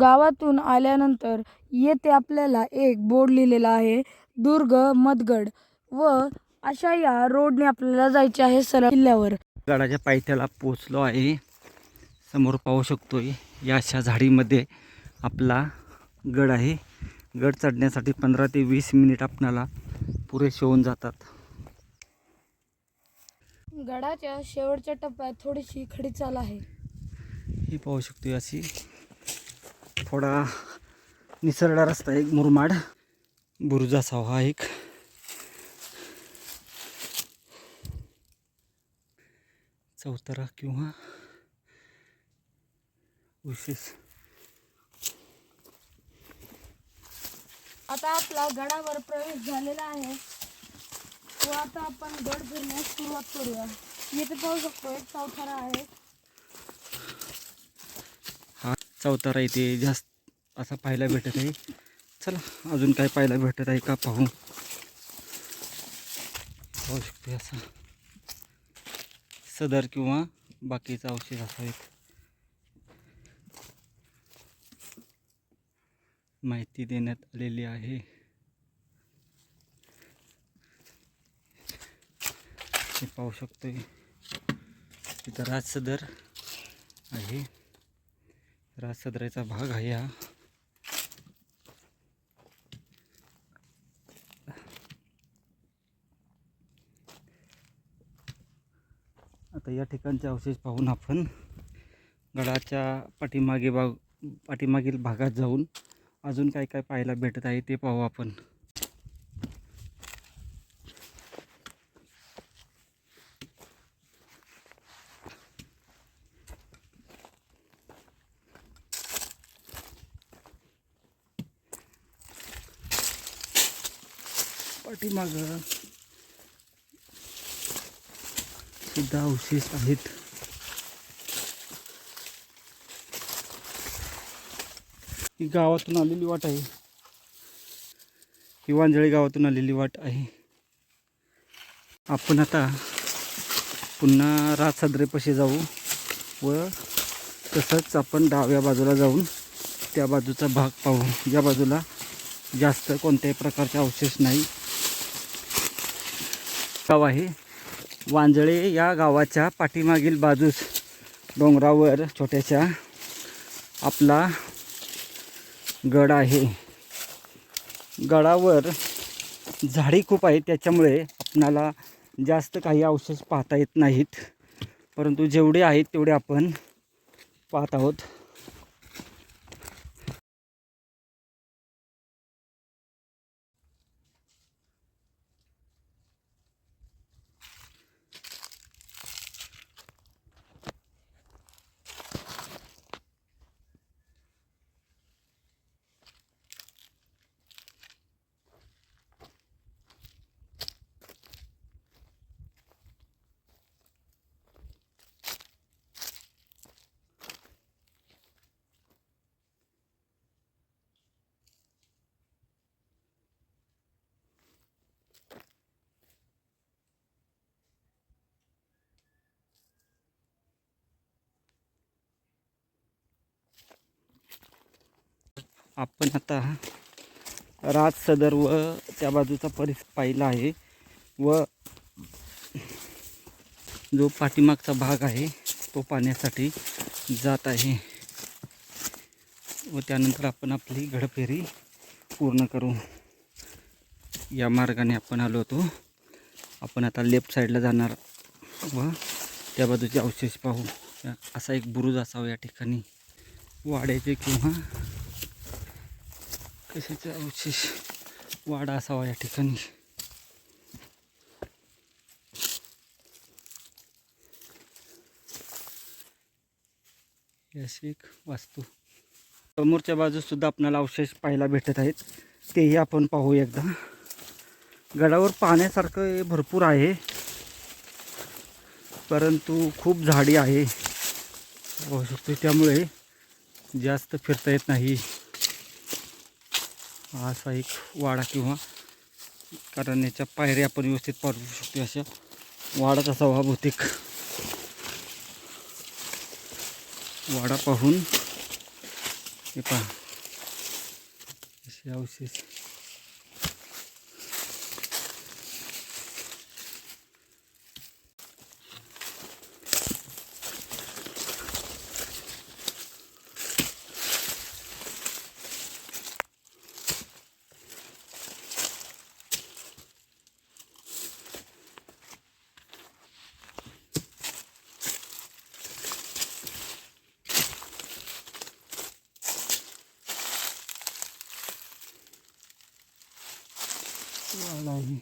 गावातून आल्यानंतर येथे आपल्याला एक बोर्ड लिहिलेला आहे दुर्ग मदगड. व अशा या रोडने आपल्याला जायचे आहे सरळ किल्ल्यावर. गडाच्या पायथ्याला पोचलो आहे. समोर पाहू शकतोय या अशा झाडीमध्ये आपला गड आहे. गड चढण्यासाठी पंधरा ते वीस मिनिट आपणाला पुरेसे होऊन जातात. गडाच्या शेवटच्या टप्प्यात थोडीशी खडी चाल आहे. ही पाहू शकतोय अशी. थोडा निसरडा रस्ता एक मुरमाड. बुरुज असावा हा एक. चौतारा किंवा विशेष आता आपला गडावर प्रवेश झालेला आहे. तो आता आपण गड फिरण्यास सुरुवात करूया. येथे पाहू शकतो एक चौथारा आहे हा चौतारा इथे जास्त असा पाहायला भेटत आहे. चला अजून काय पाहायला भेटत आहे का पाहू. पाहू शकतो असा. सदर किंवा बाकीचा अवशेष असावेत माहिती देण्यात आलेली आहे. हे पाहू शकतोय. तिथं राज सदर आहे. राजसदराचा भाग आहे हा. आता या ठिकाणचे अवशेष पाहून आपण गडाच्या पाठीमागे भाग पाठीमागील भागात जाऊन अजून काय काय पाहायला भेटत आहे ते पाहू आपण. पाठीमाग. सुद्धा अवशेष आहेत. ही गावातून आलेली वाट आहे. ही वांजळी गावातून आलेली वाट आहे. आपण आता पुन्हा राजसादरेपाशी जाऊ व तसंच आपण डाव्या बाजूला जाऊन त्या बाजूचा भाग पाहू. या बाजूला जास्त कोणत्याही प्रकारचे अवशेष नाही. गाव आहे. वांजळे या गावाच्या पाठीमागील बाजूस डोंगरावर छोट्याशा आपला गड आहे. गडावर झाडी खूप आहेत त्याच्यामुळे आपणाला जास्त काही अवशेष पाहता येत नाहीत. परंतु जेवढे आहेत तेवढे आपण पाहत आहोत. आपण आता राज सदर व त्या बाजूचा परिस पाहिला आहे व जो पाठीमागचा भाग आहे तो पाण्यासाठी जात आहे व त्यानंतर आपण आपली घडफेरी पूर्ण करू या मार्गाने आपण आलो होतो. आपण आता लेफ्ट साईडला जाणार व त्या बाजूचे अवशेष पाहू. असा एक बुरुज असावा या ठिकाणी. वाड्याचे किंवा कशाचा अवशेष वाडा असावा या ठिकाणी? अशी एक वास्तू. समोरच्या बाजूस सुद्धा आपल्याला अवशेष पाहायला भेटत आहेत. तेही आपण पाहू एकदा. गडावर पाहण्यासारखं हे भरपूर आहे. परंतु खूप झाडी आहे. पाहू शकतो त्यामुळे जास्त फिरता येत नाही. असा एक वाडा किंवा कारण याच्या पायऱ्या आपण व्यवस्थित पाठवू शकतो. अशा वाडाच असावा बहुतेक वाडा पाहून हे पहा. असे अवशेष. आहे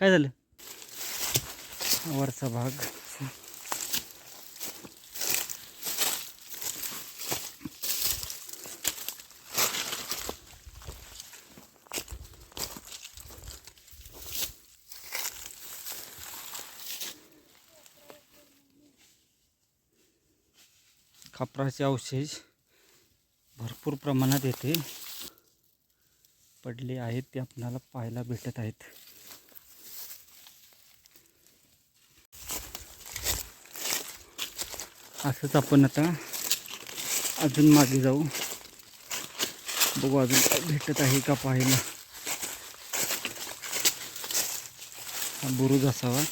काय झालं? वरचा भाग. खापराचे अवशेष भरपूर प्रमाणात येथे पडले आहेत ते आपणाला पाहायला भेटत आहेत. असंच आपण आता अजून मागे जाऊ. बघू अजून काय भेटत आहे का पाहायला. हा बुरुज असावा.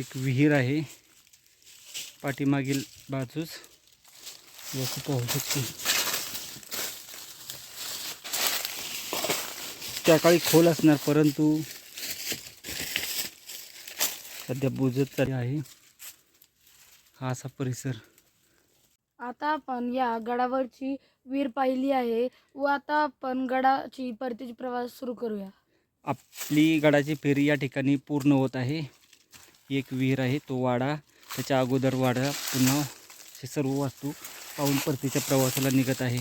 एक विहीर आहे. पाठीमागील बाजूस जसं पाहू शकतो त्या काळी खोल असणार परंतु सध्या बुजत चालली आहे. हा असा परिसर. आता आपण या गडावरची विहीर पाहिली आहे व आता आपण गडाची परतीची प्रवास सुरू करूया. आपली गडाची फेरी या ठिकाणी पूर्ण होत आहे. एक विहीर आहे तो वाडा. त्याच्या अगोदर वाडा पुन्हा हे सर्व वास्तू पाहून परतीच्या प्रवासाला निघत आहे.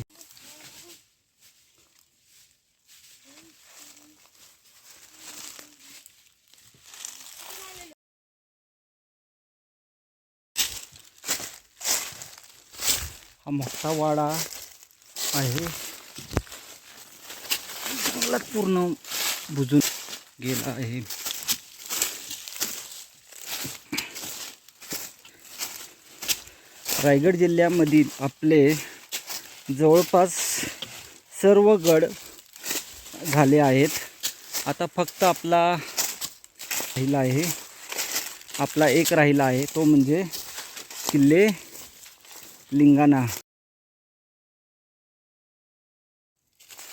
हा मोठा वाडा आहे. जंगलात पूर्ण बुजून गेला आहे. रायगड जिल्ह्यामधील आपले जवळपास सर्व गड झाले आहेत. आता फक्त आपला राहिला आहे. आपला एक राहिला आहे तो म्हणजे किल्ले लिंगाणा.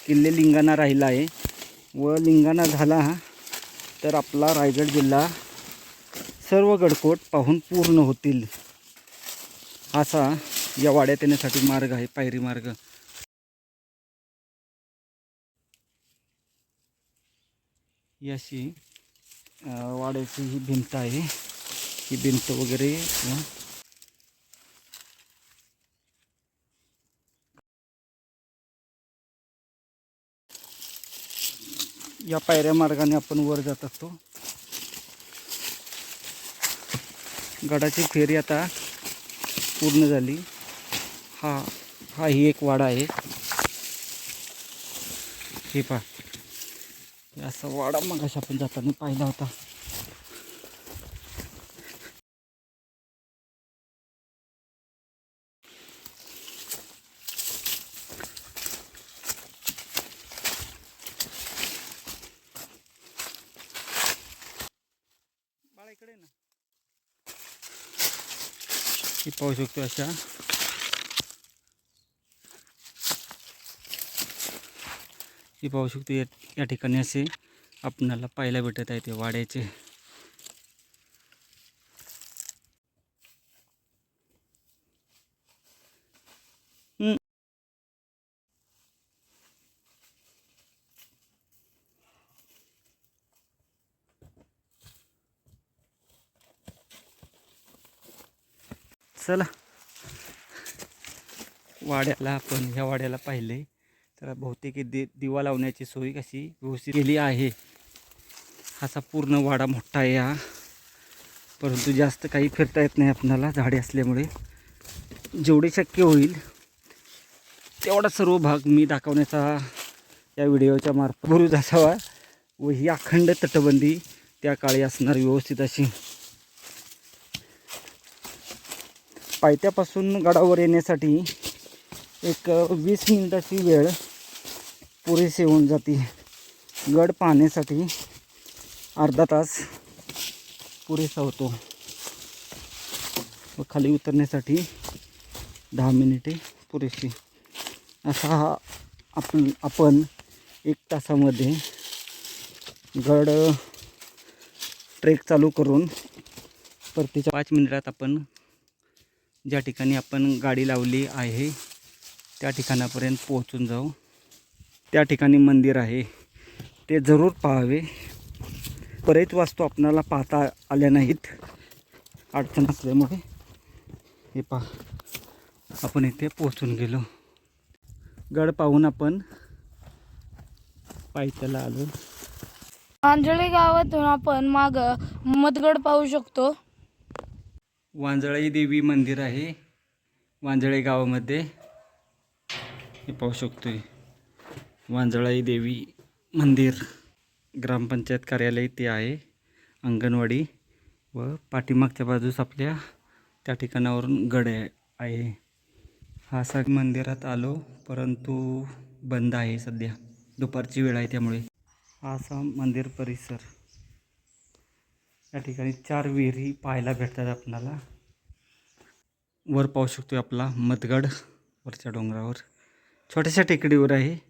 किल्ले लिंगाणा राहिला आहे. व लिंगाणा झाला तर आपला रायगड जिल्हा सर्व गडकोट पाहून पूर्ण होतील. असा या वाड्यात येण्यासाठी मार्ग आहे पायरी मार्ग. याशी वाड्याची ही भिंत आहे. ही भिंत वगैरे या पायऱ्या मार्गाने आपण वर जात असतो. गडाची फेरी आता पूर्ण झाली. हा हा ही एक वाडा आहे. हे पहा. असा वाडा मग आपण जाताना पाहिला होता. ही पाहू शकतो अशा. ही पाहू शकतो या या ठिकाणी असे आपणाला पाहायला भेटत आहे ते वाड्याचे. चला. वाड्याला आपण ह्या वाड्याला पाहिले तर बहुतेक दि दिवा लावण्याची सोय कशी व्यवस्थित केली आहे. असा पूर्ण वाडा मोठा आहे हा. परंतु जास्त काही फिरता येत नाही आपणाला झाडे असल्यामुळे. जेवढे शक्य होईल तेवढा सर्व भाग मी दाखवण्याचा या व्हिडिओच्या मार्फत भरूच असावा व ही अखंड तटबंदी त्या काळी असणार व्यवस्थित अशी. पायथ्यापासून गडावर येण्यासाठी एक वीस मिनिटाची वेळ पुरेशी होऊन जाते. गड पाहण्यासाठी अर्धा तास पुरेसा होतो. व खाली उतरण्यासाठी दहा मिनिटे पुरेशी. असा हा आपण आपण एक तासामध्ये गड ट्रेक चालू करून परतीच्या पाच मिनिटात आपण ज्या ठिकाणी आपण गाडी लावली आहे त्या ठिकाणापर्यंत पोहोचून जाऊ. त्या ठिकाणी मंदिर आहे. ते जरूर पाहावे. बरेच वास्तू आपणाला पाहता आल्या नाहीत. अडचण असल्यामुळे हे पहा. आपण इथे पोहोचून गेलो. गड पाहून आपण पायथ्याला आलो. आंजळे गावातून आपण माग मदगड पाहू शकतो. वांजळाई देवी मंदिर आहे. वांजळे गावामध्ये. हे पाहू शकतो आहे वांजळाई देवी मंदिर. ग्रामपंचायत कार्यालय ते आहे. अंगणवाडी व पाठीमागच्या बाजूस आपल्या त्या ठिकाणावरून गड आहे- आहे हा असा मंदिरात आलो परंतु बंद आहे सध्या. दुपारची वेळ आहे त्यामुळे. हा असा मंदिर परिसर. या ठिकाणी चार विहिरी पाहायला भेटतात आपणाला वर पाहू शकतो आपला मधगड वरच्या डोंगरावर. छोट्याशा टेकडीवर आहे.